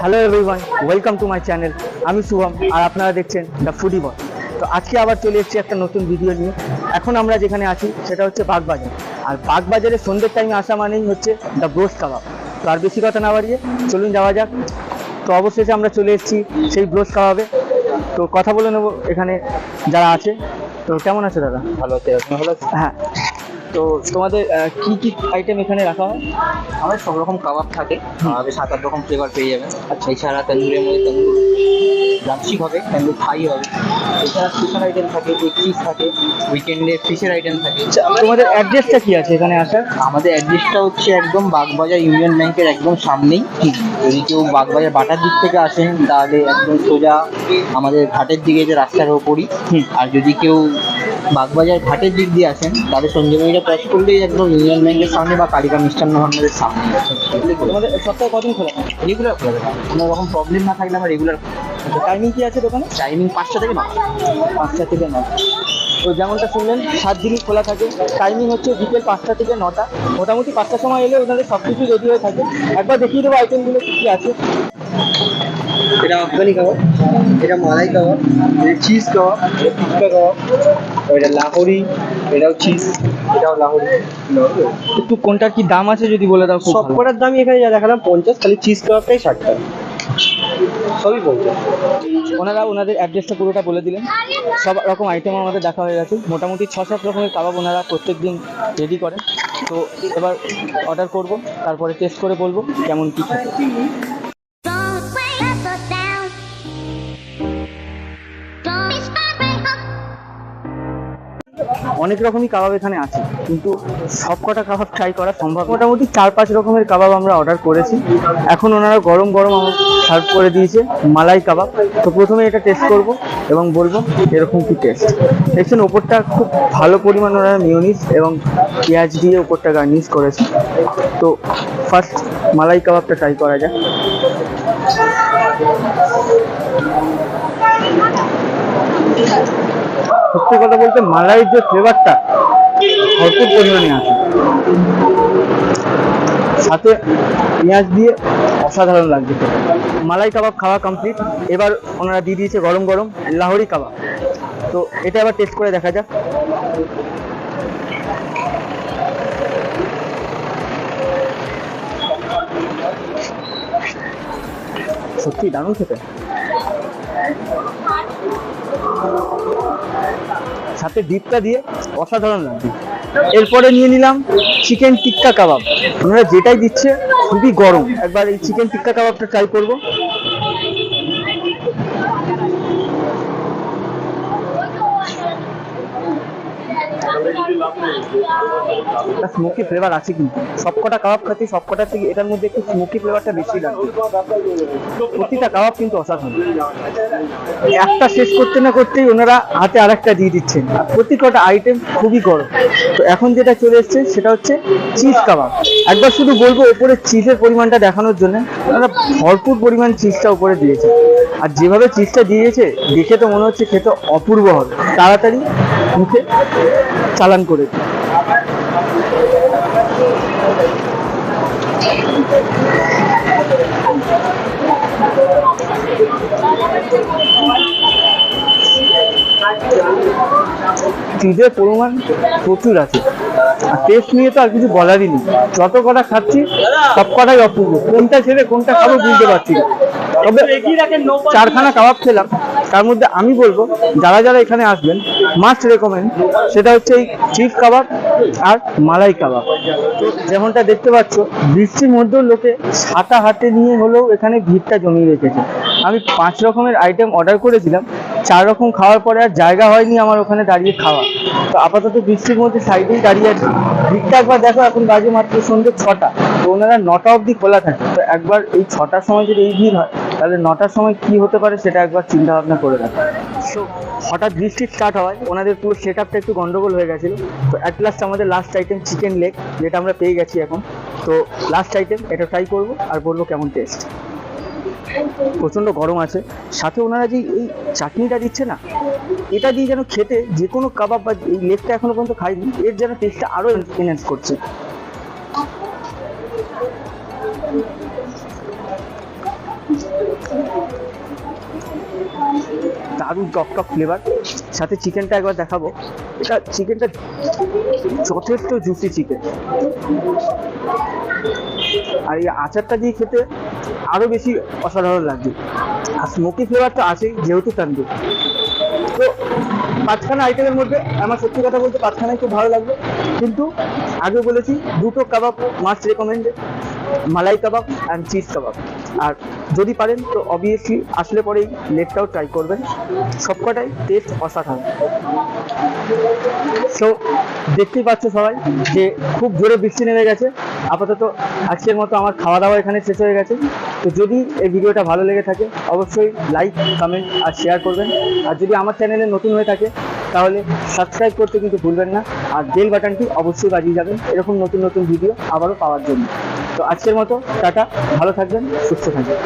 Hello everyone welcome to my channel আমি শুভম, আর আপনারা দেখছেন দ্য ফুডি বয় তো আজকে আবার চলে এসেছি একটা নতুন ভিডিও নিয়ে। এখন আমরা যেখানে আছি, সেটা হচ্ছে বাগবাজার। আর বাগবাজারে সন্ধ্যের টাইমে আসা মানেই হচ্ছে দ্য ব্রোস্ট কাবাব তো আর বেশি কথা না বাড়িয়ে, চলুন যাওয়া যাক। তো অবশেষে আমরা চলে এসেছি সেই ব্রোস্ট কাবাবে তো কথা বলে নেব এখানে যারা আছে। তো কেমন আছে দাদা? ভালো আছে আপনি ভালো আছেন? হ্যাঁ। তো তোমাদের কি কি আইটেম এখানে রাখা হয়? আমাদের সব রকম কাবাব থাকে আর সাত আট রকম ফ্লেভার পেয়ে যাবেন। আচ্ছা। এছাড়া তন্দুরের মধ্যে তন্দুর লাচ্ছি হবে তন্দুর থাই হবে। এছাড়া স্পেশাল আইটেম থাকে এগ চিজ থাকে উইকেন্ডে ফিশের আইটেম থাকে। তোমাদের অ্যাড্রেসটা কি আছে এখানে আসার? আমাদের অ্যাড্রেসটা হচ্ছে একদম বাগবাজার ইউনিয়ন ব্যাংকের একদম সামনেই। যদি কেউ বাগবাজার বাটার দিক থেকে আসেন তাহলে একদম সোজা আমাদের ঘাটের দিকে যে রাস্তার ওপরই। হুম। আর যদি কেউ বাগবাজার ঘাটের দিক দিয়ে আসেন তাহলে সঞ্জীবনীটা ক্রস করলেই একদম ইউনিয়ন ব্যাংকের সামনে বা কালিকা মিষ্টান্ন ভান্ডারের সামনে। তোমাদের সপ্তাহে কদিন খোলা রেগুলার খোলা থাকে। কোনো রকম প্রবলেম না থাকলে আমরা রেগুলার টাইমিং কি আছে দোকানে? টাইমিং পাঁচটা থেকে নটা। পাঁচটা থেকে নটা। তো যেমনটা শুনলেন সাত দিনই খোলা থাকে। টাইমিং হচ্ছে বিকেল পাঁচটা থেকে নটা। মোটামুটি পাঁচটার সময় এলে ওনাদের সব কিছু রেডি হয়ে থাকে। একবার দেখিয়ে দেবো আইটেমগুলো কী কী আছে। এটা আফগানি কাবাব এটা মালাই কাবাব এটা চিজ কাবাব এটা টিক্কা কাবাব এটা লাহোরি এটাও চিজ এটাও লাহোরি। একটু কোনটার কি দাম আছে যদি বলে দাও সব। কটার দামই এখানে যা দেখালাম পঞ্চাশ খালি চিজ কাবাবটাই ষাট টাকা সবই বলতো ওনারা ওনাদের অ্যাড্রেসটা পুরোটা বলে দিলেন। সব রকম আইটেম আমাদের দেখা হয়ে গেছে। মোটামুটি ছ সাত রকমের কাবাব ওনারা প্রত্যেক দিন রেডি করেন। তো এবার অর্ডার করব, তারপরে টেস্ট করে বলব কেমন কী। অনেক রকমই কাবাব এখানে আছে, কিন্তু সব কটা কাবাব ট্রাই করা সম্ভব মোটামুটি চার পাঁচ রকমের কাবাব আমরা অর্ডার করেছি। এখন ওনারা গরম গরম আমার সার্ভ করে দিয়েছে মালাই কাবাব। তো প্রথমে এটা টেস্ট করব এবং বলব এরকম কি টেস্ট দেখছেন, ওপরটা খুব ভালো পরিমাণ ওনারা মিউনিস এবং পেঁয়াজ দিয়ে ওপরটা গার্নিশ করেছে। তো ফার্স্ট মালাই কাবাবটা ট্রাই করা যাক। সত্যি কথা বলতে মালাইয়ের যে ফ্লেভারটা ভরপুর পরিমাণে আছে। সাথে পেঁয়াজ দিয়ে অসাধারণ লাগছে মালাই কাবাব খাওয়া কমপ্লিট এবার ওনারা দিয়ে দিয়েছে গরম গরম লাহোরি কাবাব। তো এটা আবার টেস্ট করে দেখা যাক। সত্যি দারুণ খেতে। সাথে ডিপটা দিয়ে অসাধারণ লাগবে এরপরে নিয়ে নিলাম চিকেন টিক্কা কাবাব। ওনারা যেটাই দিচ্ছে খুবই গরম। একবার এই চিকেন টিক্কা কাবাবটা ট্রাই করব। স্মোকি ফ্লেভার আছে কিন্তু। সবকটা কাবাব খাচ্ছি, সবকটা থেকে এটার মধ্যে একটু স্মোকি ফ্লেভারটা বেশি লাগবে। প্রতিটা কাবাব কিন্তু অসাধারণ। একটা শেষ করতে না করতেই ওনারা হাতে আরেকটা দিয়ে দিচ্ছেন। আর প্রতি কটা আইটেম খুবই গরম। তো এখন যেটা চলে এসছে, সেটা হচ্ছে চিজ কাবাব। একবার শুধু বলব ওপরে চিজের পরিমাণটা দেখানোর জন্য। ওনারা ভরপুর পরিমাণ চিজটা উপরে দিয়েছে। আর যেভাবে চিজটা দিয়েছে, দেখে তো মনে হচ্ছে খেতে অপূর্ব হবে। তাড়াতাড়ি মুখে চালান করে চিজের পরিমাণ প্রচুর আছে। টেস্ট নিয়ে তো আর কিছু বলারই নেই। যত কটা খাচ্ছি, সব কটাই অপূর্ব। কোনটা ছেড়ে কোনটা খাব বুঝতে পারছি না। তবে চারখানা কাবাব খেলাম। তার মধ্যে আমি বলব, যারা যারা এখানে আসবেন মাস্ট রেকমেন্ড সেটা হচ্ছে এই চিজ কাবাব আর মালাই কাবাব। যেমনটা দেখতে পাচ্ছ, বৃষ্টির মধ্যেও লোকে ছাতা হাতে নিয়ে হলেও এখানে ভিড়টা জমিয়ে রেখেছে। আমি পাঁচ রকমের আইটেম অর্ডার করেছিলাম। চার রকম খাওয়ার পরে আর জায়গা হয়নি আমার ওখানে দাঁড়িয়ে খাওয়া। তো আপাতত বৃষ্টির মধ্যে সাইডেই দাঁড়িয়ে আছি। ভিড়টা একবার দেখো, এখন বাজে মাত্র সন্ধ্যে ছটা। তো ওনারা নটা অবধি খোলা থাকে। তো একবার এই ছটার সময় যদি এই ভিড় হয়, তাহলে নটার সময় কি হতে পারে সেটা একবার চিন্তা ভাবনা করে রাখো তো হঠাৎ বৃষ্টি স্টার্ট হওয়ায় ওনাদের পুরো সেট আপটা একটু গন্ডগোল হয়ে গেছিল। তো অ্যাট লাস্ট আমাদের লাস্ট আইটেম চিকেন লেগ যেটা আমরা পেয়ে গেছি এখন। তো লাস্ট আইটেম এটা ট্রাই করব, আর বলব কেমন টেস্ট প্রচণ্ড গরম আছে। সাথে ওনারা যে এই চাটনিটা দিচ্ছে না, এটা দিয়ে যেন খেতে যে কোনো কাবাব বা এই লেগটা এখনও পর্যন্ত খাইনি, এর যেন টেস্টটা আরও এনহ্যান্স করছে। দারুণ টক টক ফ্লেভার সাথে চিকেনটা একবার দেখাবো। এটা চিকেনটা যথেষ্ট জুসি চিকেন আর এই আচারটা দিয়ে খেতে আরও বেশি অসাধারণ লাগবে। আর স্মোকি ফ্লেভারটা আছেই, যেহেতু তান্দুর তো পাঁচখানা আইটেমের মধ্যে আমার সত্যি কথা বলতে পাঁচখানাই খুব ভালো লাগবে। কিন্তু আগে বলেছি, দুটো kebab must recommended malai kebab and cheese kebab. আর যদি পারেন, তো অবভিয়াসলি আসলে পরেই লেগটাও ট্রাই করবেন। সবকটাই টেস্ট অসাধারণ। সো দেখতেই পাচ্ছ সবাই যে খুব জোরে বৃষ্টি নেমে গেছে। আপাতত আজকের মতো আমার খাওয়া দাওয়া এখানে শেষ হয়ে গেছে। তো যদি এই ভিডিওটা ভালো লেগে থাকে, অবশ্যই লাইক কমেন্ট আর শেয়ার করবেন। আর যদি আমার চ্যানেলে নতুন হয়ে থাকে, তাহলে সাবস্ক্রাইব করতে কিন্তু ভুলবেন না। আর বেল বাটনটি অবশ্যই বাজিয়ে যাবেন। এরকম নতুন নতুন ভিডিও আবারও পাওয়ার জন্য। তো আজকের মতো, টাটা, ভালো থাকবেন, সুস্থ থাকবেন।